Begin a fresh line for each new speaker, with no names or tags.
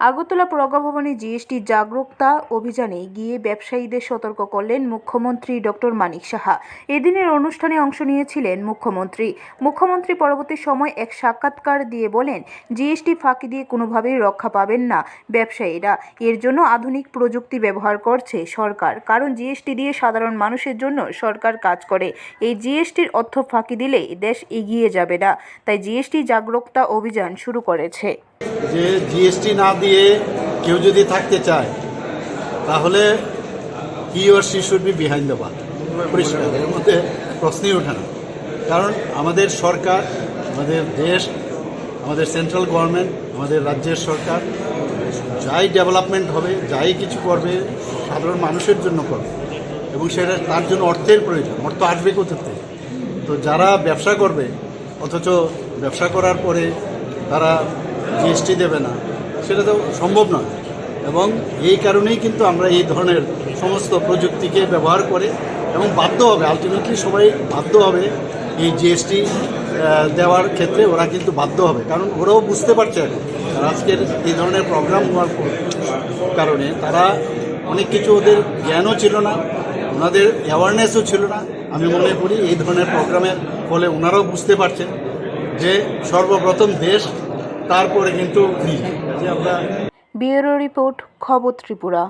Agartala প্রজ্ঞাভবনে GST জাগরুকতা অভিযানে গিয়ে ব্যবসায়ীদের সতর্ক করলেন মুখ্যমন্ত্রী ডক্টর মানিক সাহা। এদিনের অনুষ্ঠানে অংশ নিয়েছিলেন মুখ্যমন্ত্রী। মুখ্যমন্ত্রী পরবর্তী সময় এক সাক্ষাৎকার দিয়ে বলেন, জিএসটি ফাঁকি দিয়ে কোনোভাবেই রক্ষা পাবেন না ব্যবসায়ীরা। এর জন্য আধুনিক প্রযুক্তি ব্যবহার করছে সরকার। কারণ জিএসটি দিয়ে সাধারণ মানুষের জন্য সরকার কাজ করে। এই জিএসটির অর্থ ফাঁকি দিলে দেশ এগিয়ে যাবে না। তাই জিএসটি জাগরুকতা অভিযান শুরু করেছে।
যে জিএসটি না দিয়ে কেউ যদি থাকতে চায়, তাহলে he or she should be behind the bar পরিষ্কার। এর মধ্যে প্রশ্নই ওঠে না। কারণ আমাদের সরকার, আমাদের দেশ, আমাদের সেন্ট্রাল গভর্নমেন্ট আমাদের রাজ্যের সরকার, যাই ডেভেলপমেন্ট হবে, যাই কিছু করবে, সাধারণ মানুষের জন্য করবে। এবং সেটা তার জন্য অর্থের প্রয়োজন। অর্থ আসবে কোথা থেকে? তো যারা ব্যবসা করবে, অথচ ব্যবসা করার পরে তারা জিএসটি দেবে না, সেটা তো সম্ভব নয়। এবং এই কারণেই কিন্তু আমরা এই ধরনের সমস্ত প্রযুক্তিকে ব্যবহার করে এবং বাধ্য হবে আলটিমেটলি সবাই বাধ্য হবে এই জিএসটি দেওয়ার ক্ষেত্রে ওরা কিন্তু বাধ্য হবে। কারণ ওরাও বুঝতে পারছে এখন, আর আজকের এই ধরনের প্রোগ্রাম হওয়ার কারণে তারা অনেক কিছু ওদের জ্ঞানও ছিল না, ওনাদের অ্যাওয়ারনেসও ছিল না। আমি মনে করি এই ধরনের প্রোগ্রামের ফলে ওনারাও বুঝতে পারছেন যে সর্বপ্রথম দেশ তারপরে কিন্তু কাজে আমরা
ব্যুরো রিপোর্ট খবর ত্রিপুরা।